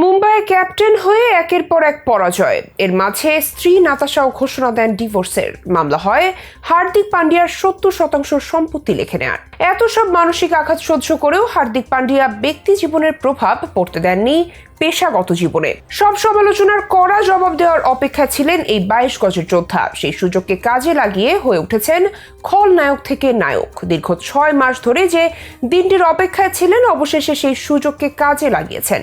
মুম্বাইয়ে ক্যাপ্টেন হয়ে একের পর এক পরাজয়। এর মাঝে স্ত্রী নাতাশাও ঘোষণা দেন ডিভোর্সের। মামলা হয় হার্দিক পান্ডিয়ার সত্তর শতাংশ সম্পত্তি লিখে নেয়ার। এত সব মানসিক আঘাত সহ্য করেও হার্দিক পান্ডিয়া ব্যক্তি জীবনের প্রভাব পড়তে দেননি পেশাগত জীবনে। সব সমালোচনার কড়া জবাব দেওয়ার অপেক্ষা ছিলেন এই বাইশ গজের যোদ্ধা। সেই সুযোগকে কাজে লাগিয়ে হয়ে উঠেছেন খলনায়ক থেকে নায়ক। দীর্ঘ ছয় মাস ধরে যে দিনটির অপেক্ষায় ছিলেন, অবশেষে সেই সুযোগকে কাজে লাগিয়েছেন।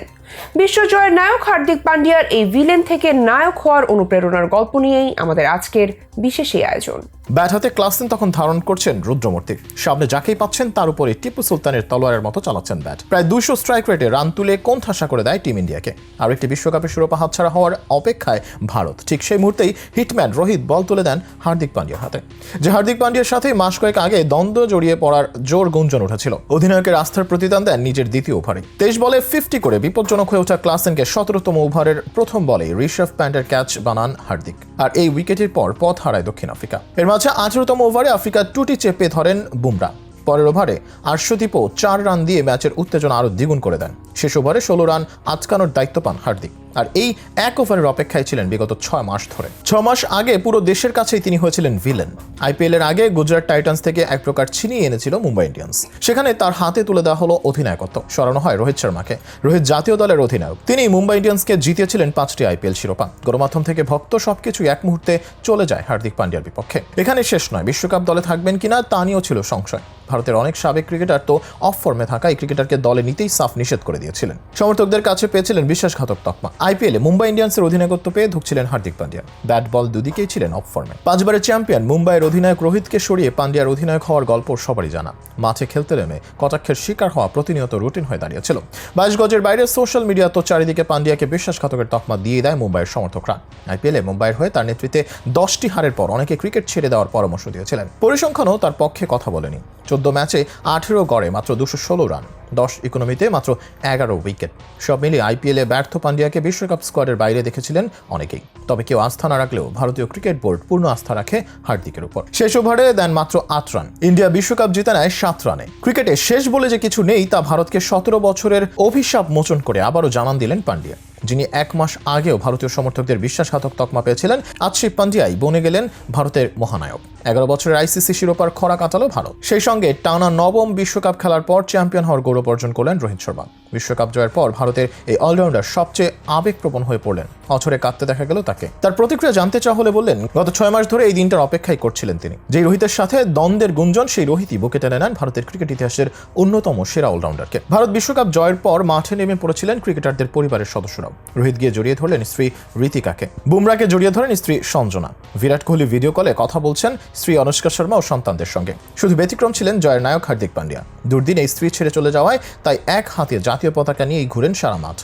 বিশ্বজয়ের নায়ক হার্দিক পান্ডিয়ার এই ভিলেন থেকে নায়ক হওয়ার অনুপ্রেরণার গল্প নিয়েই আমাদের আজকের বিশেষ এই আয়োজন। ব্যাট হাতে ক্লাসেন তখন ধারণ করছেন রুদ্রমূর্তি। সামনে যাকেই পাচ্ছেন, তার উপরে টিপু সুলতানের তলোয়ারের মতো চালাচ্ছেন ব্যাট। প্রায় দুইশো স্ট্রাইক রেটে রান তুলে কোন ঠাসা করে দেয় টিম ইন্ডিয়াকে। আর একটি বিশ্বকাপের শিরোপা হাতছাড়া হওয়ার অপেক্ষায় ভারত। ঠিক সেই মুহূর্তেই হিটম্যান রোহিত বল তুলে দেন হার্দিক পান্ডিয়ার হাতে। যে হার্দিক পান্ডিয়ার সাথে মাস কয়েক আগে দ্বন্দ্ব জড়িয়ে পড়ার জোর গুঞ্জন উঠেছিল। অধিনায়কের আস্থার প্রতিদান দেন নিজের দ্বিতীয় ওভারে। তেইশ বলে ফিফটি করে বিপজ্জনক হয়ে ওঠা ক্লাসেনকে সতেরোতম ওভারের প্রথম বলে ঋষভ প্যান্টের ক্যাচ বানান হার্দিক। আর এই উইকেটের পর পথ হারায় দক্ষিণ আফ্রিকা। এর মাঝে আঠেরোতম ওভারে আফ্রিকার টুটি চেপে ধরেন বুমরা। পরের ওভারে আর্শদীপও চার রান দিয়ে ম্যাচের উত্তেজনা আরও দ্বিগুণ করে দেন। শেষ ওভারে ষোলো রান আটকানোর দায়িত্ব পান হার্দিক। আর এই এক ওভারের অপেক্ষায় ছিলেন বিগত ছয় মাস ধরে। ছ মাস আগে পুরো দেশের কাছেই তিনি হয়েছিলেন ভিলেন। আইপিএল এর আগে গুজরাট টাইটান্স থেকে এক প্রকার ছিনিয়ে এনেছিল মুম্বাই ইন্ডিয়ান্স। সেখানে তার হাতে তুলে দেওয়া হলো অধিনায়কত্ব। সরানো হয় রোহিত শর্মাকে। রোহিত জাতীয় দলের অধিনায়ক। তিনি মুম্বাই ইন্ডিয়ান্সকে জিতিয়েছিলেন পাঁচটি আইপিএল শিরোপা। গণমাধ্যম থেকে ভক্ত সবকিছু এক মুহূর্তে চলে যায় হার্দিক পান্ডিয়ার বিপক্ষে। এখানে শেষ নয়, বিশ্বকাপ দলে থাকবেন কিনা তা নিয়েও ছিল সংশয়। ভারতের অনেক সাবেক ক্রিকেটার তো অফ ফর্মে থাকা এই ক্রিকেটারকে দলে নিতেই সাফ নিষেধ করে দিয়েছিলেন। সমর্থকদের কাছে পেয়েছিলেন বিশ্বাসঘাতক তকমা। আইপিএলে মুম্বাই ইন্ডিয়ান্সের অধিনায়কত্ব পেয়ে ঢুকছিলেন হার্দিক পান্ডিয়া। ব্যাট বল দুদিকেই ছিলেন অফ ফর্মে। পাঁচবারের চ্যাম্পিয়ন মুম্বাইয়ের অধিনায়ক রোহিতকে সরিয়ে পান্ডিয়ার অধিনায়ক হওয়ার গল্প সবারই জানা। মাঠে খেলতে নেমে কটাক্ষের শিকার হওয়া প্রতিনিয়ত রুটিন হয়ে দাঁড়িয়েছিল। বাইশ গজের বাইরে সোশ্যাল মিডিয়া তো চারিদিকে পান্ডিয়াকে বিশ্বাসঘাতকের তকমা দিয়ে দেয় মুম্বাইয়ের সমর্থকরা। আইপিএলে মুম্বাইয়ের হয়ে তার নেতৃত্বে দশটি হারের পর অনেকে ক্রিকেট ছেড়ে দেওয়ার পরামর্শ দিয়েছিলেন। পরিসংখ্যানও তার পক্ষে কথা বলেনি। চোদ্দ ম্যাচে আঠেরো গড়ে মাত্র দুশো ষোলো রান। দশ ইকোনমিতে মাত্র এগারো উইকেট। সব মিলিয়ে আইপিএলে ব্যর্থ পান্ডিয়াকে বিশ্বকাপ স্কোয়াডের বাইরে দেখেছিলেন অনেকেই। তবে কেউ আস্থা না রাখলেও ভারতীয় ক্রিকেট বোর্ড পূর্ণ আস্থা রাখে হার্দিকের উপর। শেষ ওভারে দেন মাত্র আট রান। ইন্ডিয়া বিশ্বকাপ জিতে নেয় সাত রানে। ক্রিকেটে শেষ বলে যে কিছু নেই তা ভারতকে সতেরো বছরের অভিশাপ মোচন করে আবারও জানান দিলেন পান্ডিয়া যিনি এক মাস আগেও ভারতীয় সমর্থকদের বিশ্বাসঘাতক তকমা পেয়েছিলেন। আজ সেই পান্ডিয়াই বনে গেলেন ভারতের মহানায়ক। এগারো বছরের আইসিসি শিরোপার খরা কাটালো ভারত। সেই সঙ্গে টানা নবম বিশ্বকাপ খেলার পর চ্যাম্পিয়ন হওয়ার গৌরব অর্জন করলেন রোহিত শর্মা। বিশ্বকাপ জয়ের পর ভারতের এই অলরাউন্ডার সবচেয়ে আবেগপ্রবণ হয়ে পড়লেন। অছরে কাঁদতে দেখা গেল তাকে। তার প্রতিক্রিয়া জানতে চাওয়া হলে বললেন, গত ছয় মাস ধরে এই দিনটার অপেক্ষাই করছিলেন তিনি। যে রোহিতের সাথে দ্বন্দ্বের গুঞ্জন, সেই রোহিতই বুকে টেনে নেন ভারতের ক্রিকেট ইতিহাসের অন্যতম সেরা অলরাউন্ডারকে। ভারত বিশ্বকাপ জয়ের পর মাঠে নেমে পড়েছিলেন ক্রিকেটারদের পরিবারের সদস্যরাও। রোহিত গিয়ে জড়িয়ে ধরলেন স্ত্রী রীতিকাকে। বুমরাকে জড়িয়ে ধরেন স্ত্রী সঞ্জনা। বিরাট কোহলি ভিডিও কলে কথা বলছেন স্ত্রী অনুষ্কা শর্মা ও সন্তানদের সঙ্গে। শুধু ব্যতিক্রম ছিলেন জয়ের নায়ক হার্দিক পান্ডিয়া। দুর্দিন এই স্ত্রী ছেড়ে চলে যাওয়ায় তাই এক হাতে জাতীয় পতাকা নিয়েই ঘুরেন সারা মাঠ।